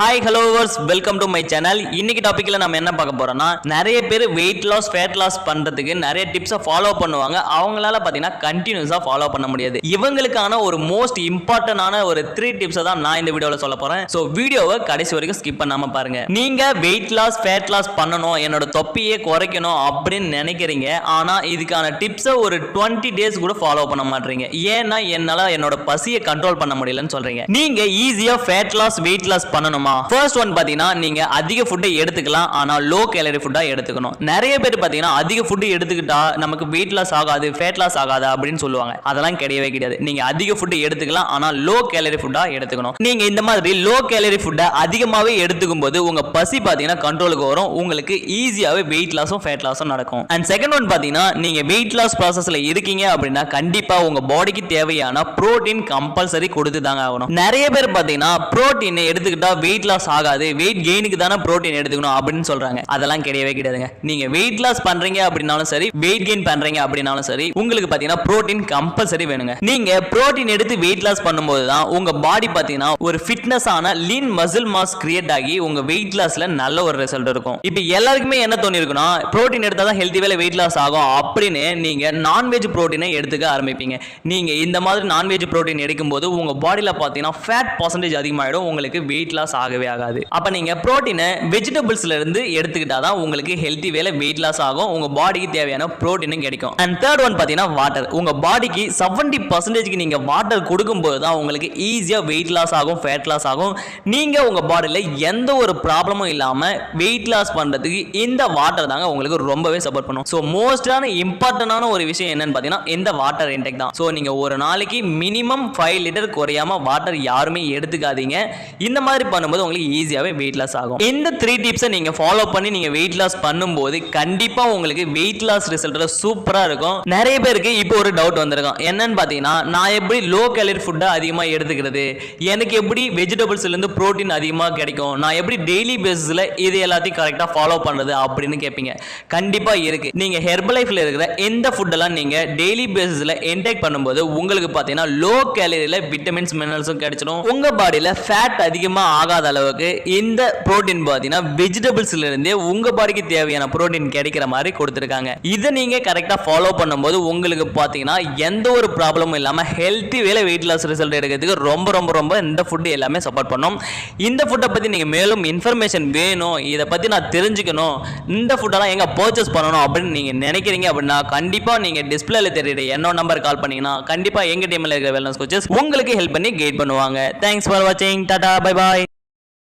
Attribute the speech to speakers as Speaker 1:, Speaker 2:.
Speaker 1: Hi ஹலோவர்ஸ் welcome to my channel இன்னைக்கு டாப்பிக்கில் நம்ம என்ன பார்க்க போறோம்னா நிறைய பேர் வெயிட் லாஸ் ஃபேட் லாஸ் பண்றதுக்கு நிறைய டிப்ஸை ஃபாலோ பண்ணுவாங்க. அவங்களால பார்த்தீங்கன்னா கண்டினியூஸாக ஃபாலோ பண்ண முடியாது. இவங்களுக்கான ஒரு மோஸ்ட் இம்பார்ட்டன்டான ஒரு த்ரீ டிப்ஸை தான் நான் இந்த வீடியோவில் சொல்ல போறேன். ஸோ வீடியோவை கடைசி வரைக்கும் ஸ்கிப் பண்ணாம பாருங்க. நீங்க வெயிட் லாஸ் ஃபேட் லாஸ் பண்ணணும் என்னோட தொப்பியே குறைக்கணும் அப்படின்னு நினைக்கிறீங்க. ஆனா இதுக்கான டிப்ஸை ஒரு டுவெண்ட்டி டேஸ் கூட ஃபாலோ பண்ண மாட்டீங்க. ஏன்னா என்னால் என்னோட பசியை கண்ட்ரோல் பண்ண முடியலன்னு சொல்றீங்க. நீங்க ஈஸியாக ஃபேட் லாஸ் வெயிட் லாஸ் பண்ணணுமா? ஃபர்ஸ்ட் ஒன் பாத்தீங்கன்னா நீங்க அதிக ஃபுட்டை எடுத்துக்கலாம். ஆனா லோ கேலரி ஃபுட்டா எடுத்துக்கணும். நிறைய பேர் பாத்தீங்கன்னா அதிக ஃபுட்டு எடுத்துக்கிட்டா நமக்கு வெயிட் லாஸ் ஆகாது ஃபேட் லாஸ் ஆகாது அப்படின்னு சொல்லுவாங்க. அதெல்லாம் கிடையவே கிடையாது. நீங்க அதிக ஃபுட்டு எடுத்துக்கலாம். ஆனா லோ கேலரி ஃபுட்டா எடுத்துக்கணும். நீங்க இந்த மாதிரி லோ கேலரி ஃபுட்டை அதிகமாவே எடுத்துக்கும் போது உங்க பசி பாத்தீங்கன்னா கண்ட்ரோலுக்கு வரும். உங்களுக்கு ஈஸியாவே வெயிட் லாஸும் ஃபேட் லாஸும் நடக்கும். அண்ட் செகண்ட் ஒன் பாத்தீங்கன்னா நீங்க வெயிட் லாஸ் ப்ராசஸ்ல இருக்கீங்க அப்படின்னா கண்டிப்பா உங்க பாடிக்கு தேவையான புரோட்டீன் கம்பல்சரி கொடுத்து தாங்க ஆகணும். நிறைய பேர் பாத்தீங்கன்னா புரோட்டீன் எடுத்துக்கிட்டா வெயிட் லாஸ் ஆகாது. வெயிட் கெயினுக்கு தானே புரோட்டீன் எடுத்துக்கணும் அப்படின்னு சொல்றாங்க. அதெல்லாம் கிடையவே கிடையாதுங்க. நீங்க வெயிட் லாஸ் பண்றீங்க அப்படின்னாலும் சரி வெயிட் கெயின் பண்றீங்க அப்படின்னாலும் சரி உங்களுக்கு பாத்தீங்கன்னா புரோட்டீன் கம்பல்சரி வேணுங்க. நீங்க ப்ரோட்டீன் எடுத்து வெயிட் லாஸ் பண்ணும்போது தான் உங்க பாடி பாத்தீங்கன்னா ஒரு ஃபிட்னஸ் ஆன லீன் மசில் மாஸ் கிரியேட் ஆகி உங்க வெயிட் லாஸ்ல நல்ல ஒரு ரிசல்ட் இருக்கும். இப்போ எல்லாருக்குமே என்ன தோணி இருக்குன்னா புரோட்டீன் எடுத்தா தான் ஹெல்த்தி வேலை வெயிட் லாஸ் ஆகும் அப்படின்னு நீங்க நான்வெஜ் புரோட்டீனை எடுத்துக்க ஆரம்பிப்பீங்க. நீங்க இந்த மாதிரி நான்வெஜ் புரோட்டீன் எடுக்கும்போது உங்க பாடியில பாத்தீங்கன்னா ஃபேட் பர்சன்டேஜ் அதிகமாகிடும் உங்களுக்கு வெயிட் லாஸ் ஆகவே ஆகாது. அப்போ நீங்கள் ப்ரோட்டீனை வெஜிடபிள்ஸ்ல இருந்து எடுத்துக்கிட்டா தான் உங்களுக்கு ஹெல்த்தி வேலை வெயிட் லாஸ் ஆகும் உங்க பாடிக்கு தேவையான புரோட்டீனும் கிடைக்கும். அண்ட் தேர்ட் ஒன் பார்த்தீங்கன்னா வாட்டர் உங்க பாடிக்கு செவன்டி பர்சன்டேஜ்க்கு நீங்க வாட்டர் கொடுக்கும்போது தான் உங்களுக்கு ஈஸியாக வெயிட் லாஸ் ஆகும் ஃபேட் லாஸ் ஆகும். நீங்க உங்க பாடியில் எந்த ஒரு ப்ராப்ளமும் இல்லாமல் வெயிட் லாஸ் பண்ணுறதுக்கு இந்த வாட்டர் தாங்க உங்களுக்கு ரொம்பவே சப்போர்ட் பண்ணும். ஸோ மோஸ்டான இம்பார்ட்டண்டான ஒரு விஷயம் என்னன்னு பார்த்தீங்கன்னா இந்த வாட்டர் இன்டெக் தான். ஸோ நீங்கள் ஒரு நாளைக்கு மினிமம் ஃபைவ் லிட்டர் குறையாம வாட்டர் யாருமே எடுத்துக்காதீங்க. இந்த மாதிரி பண்ணும்போது உங்களுக்கு ஈஸியாகவே வெயிட் லாஸ் ஆகும். இந்த த்ரீ டிப்ஸை நீங்கள் ஃபாலோ பண்ணி நீங்கள் வெயிட் லாஸ் பண்ணும்போது கண்டிப்பாக உங்களுக்கு வெயிட் லாஸ் ரிசல்ட் சூப்பராக இருக்கும். நிறைய பேருக்கு இப்போ ஒரு டவுட் வந்திருக்கும். என்னன்னு பார்த்தீங்கன்னா நான் எப்படி லோ கேலரி ஃபுட்டை அதிகமாக எடுத்துக்கிறது? எனக்கு எப்படி வெஜிடபிள்ஸ்லேருந்து ப்ரோட்டீன் அதிகமாக கிடைக்கும்? நான் எப்படி டெய்லி பேசிஸில் இது எல்லாத்தையும் கரெக்டாக ஃபாலோ பண்ணுறது அப்படின்னு கேட்பீங்க. கண்டிப்பாக இருக்குது நீங்கள் ஹெர்பல் லைஃப்பில் இருக்கிற எந்த ஃபுட்டெல்லாம் நீங்கள் டெய்லி பேசிஸில் இன்டேக் பண்ணும்போது உங்களுக்கு பார்த்தீங்கன்னா லோ கேலரியில் விட்டமின்ஸ் மினரல்ஸும் கிடைச்சிடும் உங்கள் பாடியில் ஃபேட் அதிகமாக ஆகாத. அளவுக்கு இந்த ப்ரோட்டீன் பார்த்தீங்கன்னா வெஜிடபிள்ஸ்ல இருந்தே உங்கள் பாடிக்கு தேவையான ப்ரோட்டீன் கிடைக்கிற மாதிரி கொடுத்துருக்காங்க. இதை நீங்கள் கரெக்டாக ஃபாலோ பண்ணும்போது உங்களுக்கு பார்த்தீங்கன்னா எந்த ஒரு ப்ராப்ளமும் இல்லாமல் ஹெல்த்தி வேலை வெயிட் லாஸ் ரிசல்ட் எடுக்கிறதுக்கு ரொம்ப ரொம்ப ரொம்ப இந்த ஃபுட்டு எல்லாமே சப்போர்ட் பண்ணும். இந்த ஃபுட்டை பற்றி நீங்கள் மேலும் இன்ஃபர்மேஷன் வேணும் இதை பற்றி நான் தெரிஞ்சுக்கணும் இந்த ஃபுட்டெல்லாம் எங்கே பர்ச்சேஸ் பண்ணணும் அப்படின்னு நீங்கள் நினைக்கிறீங்க அப்படின்னா கண்டிப்பாக நீங்கள் டிஸ்பிளேல தெரியுற என்னோட நம்பர் கால் பண்ணீங்கன்னா கண்டிப்பாக எங்கள் டீமில் இருக்கிற வெல்னஸ் கோச்சஸ் உங்களுக்கு ஹெல்ப் பண்ணி கைட் பண்ணுவாங்க. தேங்க்ஸ் ஃபார் வாட்சிங் டாடா பை பாய்